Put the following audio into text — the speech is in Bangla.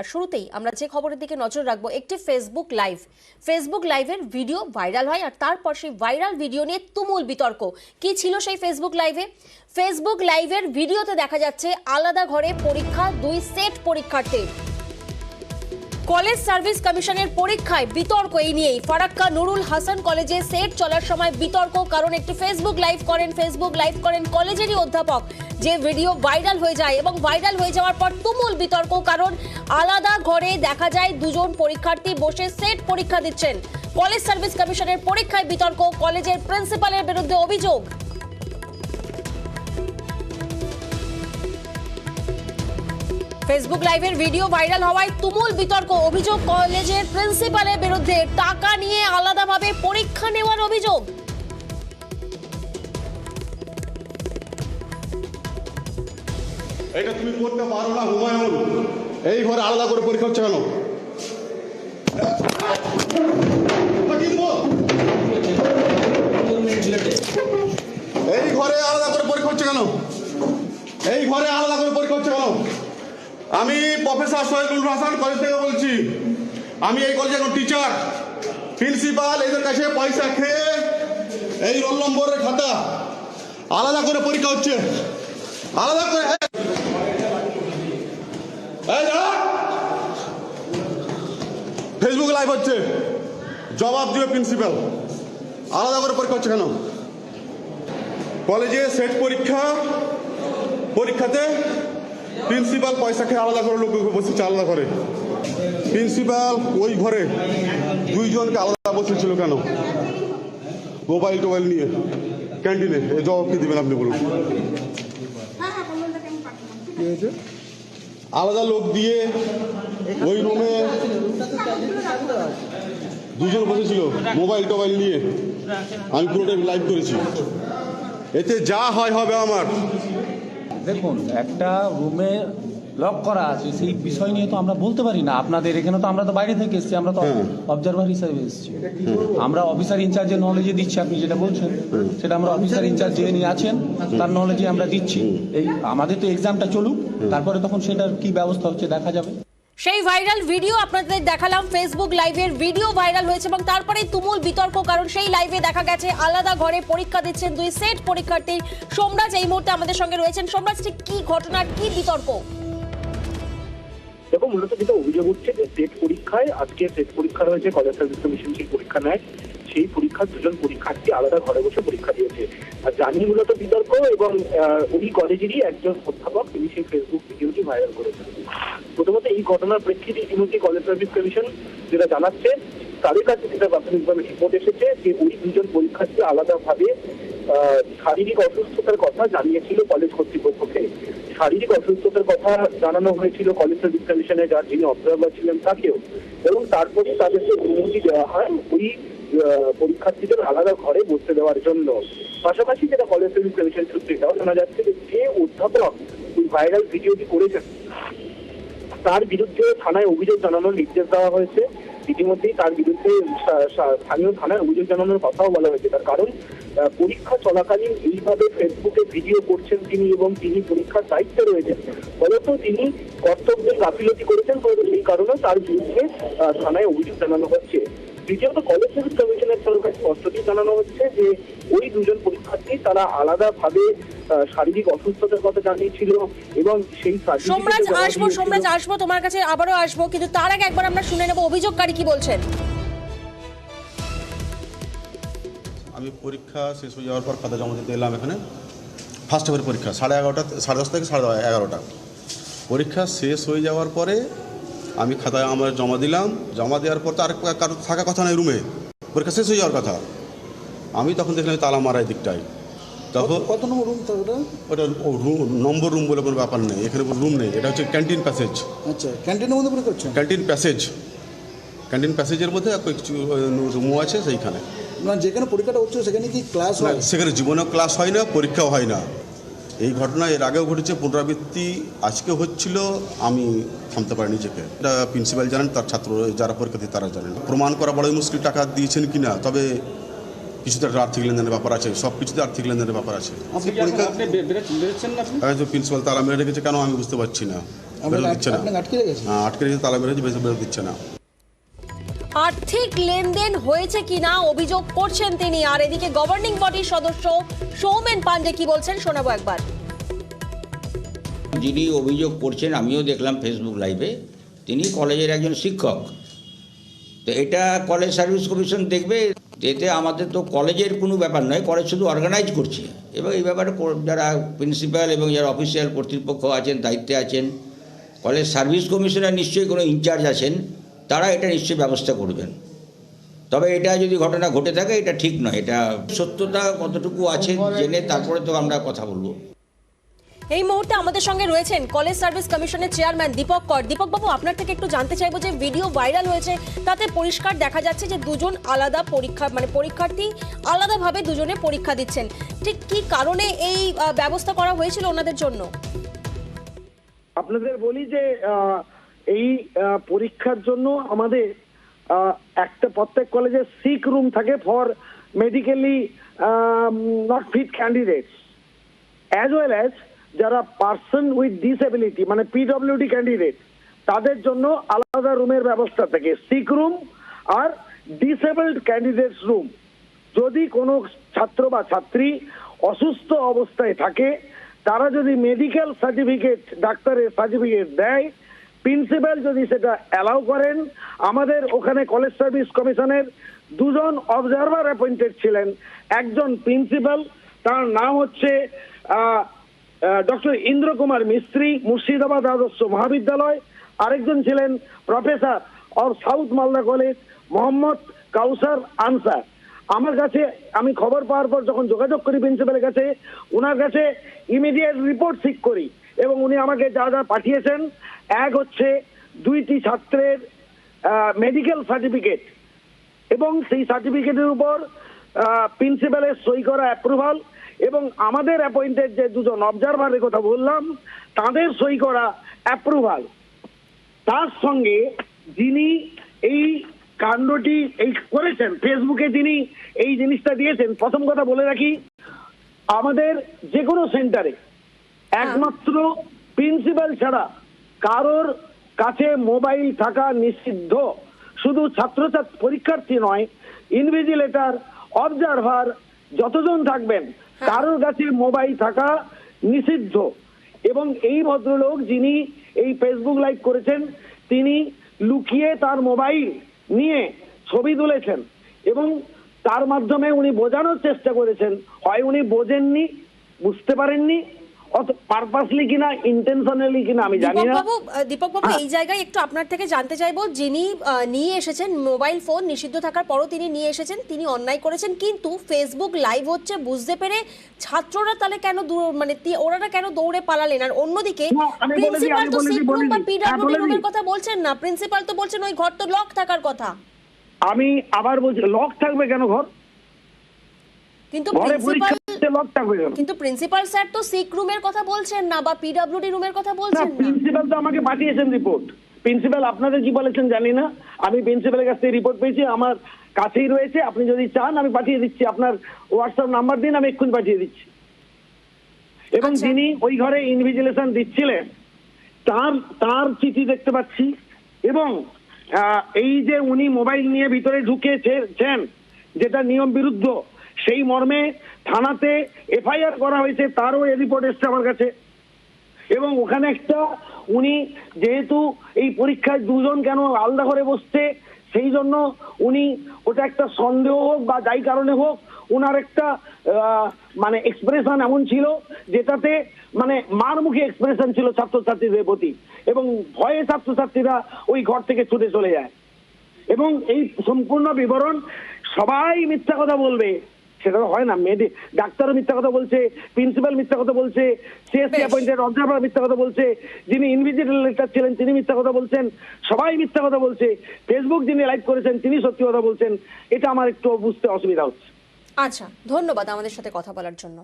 আর শুরুতেই আমরা যে খবরের দিকে নজর রাখব, একটি ফেসবুক লাইভ ফেসবুক লাইভের ভিডিও ভাইরাল হয় আর তারপর সেই ভাইরাল ভিডিও নিয়ে তুমুল বিতর্ক। কি ছিল সেই ফেসবুক লাইভে ফেসবুক লাইভের ভিডিওতে দেখা যাচ্ছে, আলাদা ঘরে পরীক্ষা, দুই সেট পরীক্ষার্থীর। কলেজ সার্ভিস কমিশনের পরীক্ষায় বিতর্ক এই নিয়েই। ফারাক্কা নুরুল হাসান কলেজে সেট চলার সময় বিতর্ক, কারণ একটি ফেসবুক লাইভ করেন ফেসবুক লাইভ করেন কলেজেরই অধ্যাপক। যে ভিডিও ভাইরাল হয়ে যায় এবং ভাইরাল হয়ে যাওয়ার পর তুমুল বিতর্ক, কারণ আলাদা ঘরে দেখা যায় দুজন পরীক্ষার্থী বসে সেট পরীক্ষা দিচ্ছেন। কলেজ সার্ভিস কমিশনের পরীক্ষায় বিতর্ক, কলেজের প্রিন্সিপালের বিরুদ্ধে অভিযোগ। ফেসবুক লাইভের ভিডিও ভাইরাল হওয়ায় তুমুল বিতর্ক, অভিযোগ কলেজের প্রিন্সিপালের বিরুদ্ধে টাকা নিয়ে আলাদাভাবে পরীক্ষা নেওয়ার অভিযোগ। এটা তুমি করতে পারো না, হুমায়ুন। এই ঘরে আলাদা করে পরীক্ষা হচ্ছে কেন? এই ঘরে আলাদা করে পরীক্ষা হচ্ছে কেন? এই ঘরে আলাদা করে পরীক্ষা হচ্ছে আমি প্রফেসর সৈয়দুল হাসান কলেজ থেকে বলছি, আমি এই কলেজের টিচার প্রিন্সিপাল এদের কাছে পয়সা খেয়ে এই রোল নম্বরের খাতা আলাদা করে পরীক্ষা হচ্ছে। আলাদা করে ফেসবুক লাইভ হচ্ছে। জবাব দিবে প্রিন্সিপাল আলাদা করে পরীক্ষা হচ্ছে কেন? কলেজে সেট পরীক্ষা, পরীক্ষাতে প্রিন্সিপাল পয়সা খেয়ে আলাদা করে লোক বসেছে আলাদা করে প্রিন্সিপাল ওই ঘরে দুইজনকে আলাদা বসেছিল কেন? মোবাইল টোবাইল নিয়ে ক্যান্টিনে এ জবাব কি দেবেন আপনি বলুন। আলাদা লোক দিয়ে ওই রুমে দুজন বসেছিল মোবাইল টোবাইল নিয়ে। আমি পুরোটাই লাইভ করেছি। এতে যা হয় হবে আমার। দেখুন একটা রুমে লক করা আছে সেই বিষয় নিয়ে তো আমরা বলতে পারি না। আপনাদের এখানে তো আমরা তো বাইরে থেকে এসেছি আমরা তো। অবজারভার হিসাবে এসেছি। আমরা অফিসার ইনচার্জের নলেজে দিচ্ছি আপনি যেটা বলছেন। সেটা আমরা অফিসার ইনচার্জ যে নিয়ে আছেন তার নলেজে আমরা দিচ্ছি। এই আমাদের তো এক্সামটা চলুক তারপরে তখন সেটার কি ব্যবস্থা হচ্ছে দেখা যাবে। সেই ভাইরাল ভিডিও আপনাদের দেখালাম ফেসবুক লাইভের ভিডিও ভাইরাল হয়েছে এবং তারপরে তুমুল বিতর্ক, কারণ সেই লাইভে দেখা গেছে, আলাদা ঘরে পরীক্ষা দিচ্ছেন দুই সেট পরীক্ষার্থী। সোমরাজ এই মুহূর্তে আমাদের সঙ্গে রয়েছেন। সোমরাজ, ঠিক কি ঘটনা, কি বিতর্ক? দেখো, মূলত যেটা অভিযোগ উঠছে যে সেট পরীক্ষায়, আজকে সেট পরীক্ষা রয়েছে কলেজ সার্ভিস কমিশন সেই পরীক্ষা নেয়। সেই পরীক্ষার, দুজন পরীক্ষার্থী আলাদা ঘরে বসে পরীক্ষা দিয়েছে। আর জানি মূলত বিতর্ক এবং ওই কলেজেরই একজন অধ্যাপক, তিনি সেই ফেসবুক ভিডিওটি ভাইরাল করেছেন। প্রথমত এই ঘটনার প্রেক্ষিতে ইতিমধ্যে কলেজ সার্ভিস কমিশন যেটা জানাচ্ছে, তাদের কাছে যেটা প্রাথমিকভাবে রিপোর্ট এসেছে, যে ওই দুজন পরীক্ষার্থী আলাদাভাবে শারীরিক অসুস্থতার কথা জানিয়েছিল কলেজ কর্তৃপক্ষকে। শারীরিক অসুস্থতার কথা জানানো হয়েছিল কলেজ সার্ভিস কমিশনে, যার যিনি অবজারভার ছিলেন তাকেও। এবং তারপরে তাদেরকে অনুমতি দেওয়া হয় ওই পরীক্ষার্থীদের আলাদা ঘরে বসতে দেওয়ার জন্য। পাশাপাশি যেটা কলেজ সার্ভিস কমিশন সূত্রে এটাও জানা যাচ্ছে যে যে অধ্যাপক ওই ভাইরাল ভিডিওটি করেছেন, তার বিরুদ্ধে থানায় অভিযোগ জানানোর নির্দেশ দেওয়া হয়েছে। ইতিমধ্যেই তার বিরুদ্ধে স্থানীয় থানায় অভিযোগ জানানোর কথাও বলা হয়েছে। তার কারণ পরীক্ষা চলাকালীন এইভাবে ফেসবুকে ভিডিও করছেন তিনি এবং তিনি পরীক্ষার দায়িত্বে রয়েছেন। ফলত তিনি কর্তব্যের গাফিলতি করেছেন সেই কারণে তার বিরুদ্ধে থানায় অভিযোগ জানানো হচ্ছে। দ্বিতীয়ত কলেজ সার্ভিস কমিশনের তরফে স্পষ্টটি জানানো হচ্ছে যে ওই দুজন পরীক্ষার্থী তারা আলাদাভাবে শারীরিক অসুস্থতার কথা জানিয়েছিল এবং সেই সোমরাজ আসব। সোমরাজ আসব তোমার কাছে আবারও আসব কিন্তু তার আগে একবার আমরা শুনে নেব অভিযোগকারী কি বলছেন। আমি পরীক্ষা শেষ হয়ে যাওয়ার পর খাতা জমা দিতে এলাম এখানে। ফার্স্ট ইয়ারের পরীক্ষা সাড়ে এগারোটা সাড়ে দশ থেকে সাড়ে এগারোটা। পরীক্ষা শেষ হয়ে যাওয়ার পরে আমি খাতায় আমার জমা দিলাম জমা দেওয়ার পর তো আর কারও থাকা কথা নয় রুমে। পরীক্ষা শেষ হয়ে যাওয়ার কথা। আমি তখন দেখলাম তালা মারা এই দিকটায়। তখন কত নম্বর রুম তো ওটা? ওটা রুম নম্বর রুম বলে কোনো ব্যাপার নেই। এখানে কোনো রুম নেই। এটা হচ্ছে ক্যান্টিন প্যাসেজ আচ্ছা ক্যান্টিনের মধ্যে পরীক্ষা করছেন ক্যান্টিন প্যাসেজ ক্যান্টিন প্যাসেজের মধ্যে কিছু রুমও আছে সেইখানে। না যেখানে পরীক্ষাটা হচ্ছে সেখানে কি ক্লাস হয়? সেখানে জীবনেও ক্লাস হয় না পরীক্ষাও হয় না। এই ঘটনা এর আগেও ঘটেছে পুনরাবৃত্তি আজকে হচ্ছিল আমি থামতে পারি নিজেকে এটা প্রিন্সিপাল জানেন তার ছাত্র যারা পরীক্ষা দিয়ে তারা জানেন। প্রমাণ করা বড়ই মুশকিল টাকা দিয়েছেন কি না তবে কিছুতে একটা আর্থিক লেনদেনের ব্যাপার আছে সব কিছুতে আর্থিক লেনদেনের ব্যাপার আছে। প্রিন্সিপাল তারা মেরে রেখেছে কেন আমি বুঝতে পারছি না। আপনাকে বেরোতে দিচ্ছে না। আটকে রেখেছে হ্যাঁ, আটকে তালা বেরোচ্ছে বেশি বেরোতে দিচ্ছে না। আর্থিক লেনদেন হয়েছে কিনা অভিযোগ করছেন তিনি। আর এদিকে গভর্নিং বডির সদস্য সৌমেন পান্ডে কি বলছেন শোনাবো একবার। যিনি অভিযোগ করছেন, আমিও দেখলাম ফেসবুক লাইভে তিনি কলেজের একজন শিক্ষক। তো এটা কলেজ সার্ভিস কমিশন দেখবে, এতে আমাদের তো কলেজের কোনো ব্যাপার নয়, কলেজ শুধু অর্গানাইজ করছে। এবং এই ব্যাপারে যারা প্রিন্সিপাল এবং যারা অফিসিয়াল কর্তৃপক্ষ আছেন, দায়িত্বে আছেন, কলেজ সার্ভিস কমিশনের নিশ্চয়ই কোনো ইনচার্জ আছেন। তারা এটা নিশ্চয়ই ব্যবস্থা করবেন। তবে এটা যদি ঘটনা ঘটে থাকে এটা ঠিক নয়। এটা সত্যতা কতটুকু আছে জেনে তারপরে তো আমরা কথা বলব। এই মুহূর্তে আমাদের সঙ্গে রয়েছেন কলেজ সার্ভিস কমিশনের চেয়ারম্যান দীপক কর। দীপক বাবু আপনার থেকে একটু জানতে চাইব যে ভিডিও ভাইরাল হয়েছে তাতে পরিষ্কার দেখা যাচ্ছে যে দুজন আলাদা পরীক্ষা মানে পরীক্ষার্থী আলাদাভাবে দুজনে পরীক্ষা দিচ্ছেন। ঠিক কি কারণে এই ব্যবস্থা করা হয়েছিল ওনাদের জন্য? আপনাদের বলি যে আহ, এই পরীক্ষার জন্য আমাদের একটা প্রত্যেক কলেজে সিক রুম থাকে for medically not fit candidates as well as যারা পার্সন উইথ ডিসএবিলিটি মানে পিডব্লিউডি ক্যান্ডিডেট তাদের জন্য আলাদা রুমের ব্যবস্থা থাকে। সিক রুম আর ডিসেবলড ক্যান্ডিডেটস রুম যদি কোনো ছাত্র বা ছাত্রী অসুস্থ অবস্থায় থাকে, তারা যদি মেডিকেল সার্টিফিকেট ডাক্তারের সার্টিফিকেট দেয় প্রিন্সিপাল যদি সেটা অ্যালাউ করেন, আমাদের ওখানে কলেজ সার্ভিস কমিশনের দুজন অবজারভার অ্যাপয়েন্টেড ছিলেন। একজন প্রিন্সিপাল, তার নাম হচ্ছে ডক্টর ইন্দ্র কুমার মিস্ত্রি, মুর্শিদাবাদ আদর্শ মহাবিদ্যালয়। আরেকজন ছিলেন professor of South Malda college Mohammad Kausar Ansar. আমার কাছে, আমি খবর পাওয়ার পর যখন যোগাযোগ করি প্রিন্সিপালের কাছে ওনার কাছে ইমিডিয়েট রিপোর্ট সিক করি। এবং উনি আমাকে যা যা পাঠিয়েছেন, এক হচ্ছে দুইটি ছাত্রের মেডিকেল সার্টিফিকেট এবং সেই সার্টিফিকেটের উপর প্রিন্সিপালের সই করা অ্যাপ্রুভাল এবং আমাদের অ্যাপয়েন্টেড যে দুজন অবজারভারের কথা বললাম, তাদের সই করা অ্যাপ্রুভাল তার সঙ্গে যিনি এই কাণ্ডটি এই করেছেন ফেসবুকে যিনি এই জিনিসটা দিয়েছেন, প্রথম কথা বলে রাখি, আমাদের যে কোনো সেন্টারে একমাত্র প্রিন্সিপাল ছাড়া কারোর কাছে মোবাইল থাকা নিষিদ্ধ। শুধু ছাত্রছাত্রী পরীক্ষার্থী নয় ইনভিজিলেটার অবজারভার যতজন থাকবেন কারোর কাছে মোবাইল থাকা নিষিদ্ধ। এবং এই ভদ্রলোক যিনি এই ফেসবুক লাইভ করেছেন তিনি লুকিয়ে তার মোবাইল নিয়ে ছবি তুলেছেন এবং তার মাধ্যমে উনি বোঝানোর চেষ্টা করেছেন। হয় উনি বোঝেননি বুঝতে পারেননি পারপাসলি কিনা ইন্টেনশনালি কিনা আমি জানি না। বাবু দীপক বাবু এই জায়গায় একটু আপনার থেকে জানতে চাইব যিনি নিয়ে এসেছেন মোবাইল ফোন নিষিদ্ধ থাকার পরও তিনি নিয়ে এসেছেন তিনি অন্যায় করেছেন কিন্তু ফেসবুক লাইভ হচ্ছে বুঝতে পেরে ছাত্ররা তাহলে কেন মানে ওনারা কেন দৌড়ে পালালেন? আর অন্যদিকে প্রিন্সিপাল তো বা। হ্যাঁ, পিডব্লিউডি বলে রুমের কথা বলছেন না? প্রিন্সিপাল তো বলছেন ওই ঘর তো লক থাকার কথা। আমি আবার বলছি লক থাকবে কেন ঘর? কিন্তু প্রিন্সিপাল পরীক্ষা লক থাকবে কিন্তু প্রিন্সিপাল স্যার তো সিক রুমের কথা বলছেন না বা পিডব্লিউডি রুমের কথা বলছেন না প্রিন্সিপাল তো আমাকে পাঠিয়েছেন রিপোর্ট প্রিন্সিপাল আপনাদের কি বলেছেন জানি না। আমি প্রিন্সিপালের কাছ থেকে রিপোর্ট পেয়েছি আমার কাছেই রয়েছে। আপনি যদি চান আমি পাঠিয়ে দিচ্ছি। আপনার হোয়াটসঅ্যাপ নাম্বার দিন আমি এক্ষুনি পাঠিয়ে দিচ্ছি। এবং আচ্ছা। যিনি ওই ঘরে ইনভিজিলেশন দিচ্ছিলেন তার তার চিঠি দেখতে পাচ্ছি। এবং এই যে উনি মোবাইল নিয়ে ভিতরে ঢুকেছেন যেটা নিয়ম বিরুদ্ধ সেই মর্মে থানাতে এফআইআর করা হয়েছে, তারও এ রিপোর্ট এসছে আমার কাছে। এবং ওখানে একটা উনি যেহেতু এই পরীক্ষায় দুজন কেন আলাদা করে বসছে, সেই জন্য উনি ওটা একটা সন্দেহ হোক বা যাই কারণে হোক ওনার একটা মানে এক্সপ্রেশন এমন ছিল যেটাতে মানে মারমুখী এক্সপ্রেশন ছিল ছাত্রছাত্রীদের প্রতি এবং ভয়ে ছাত্রছাত্রীরা ওই ঘর থেকে ছুটে চলে যায়। এবং এই সম্পূর্ণ বিবরণ সবাই মিথ্যা কথা বলবে। সেটা তো হয় না। মেয়েদের ডাক্তারও মিথ্যা কথা বলছে প্রিন্সিপাল মিথ্যা কথা বলছে সিএসসি। অ্যাপয়েন্টেড অবজারভার মিথ্যা কথা বলছে যিনি ইনভিজিলেটর ছিলেন তিনি মিথ্যা কথা বলছেন সবাই মিথ্যা কথা বলছে। ফেসবুক যিনি লাইভ করেছেন তিনি সত্যি কথা বলছেন। এটা আমার একটু বুঝতে অসুবিধা হচ্ছে। আচ্ছা ধন্যবাদ আমাদের সাথে কথা বলার জন্য।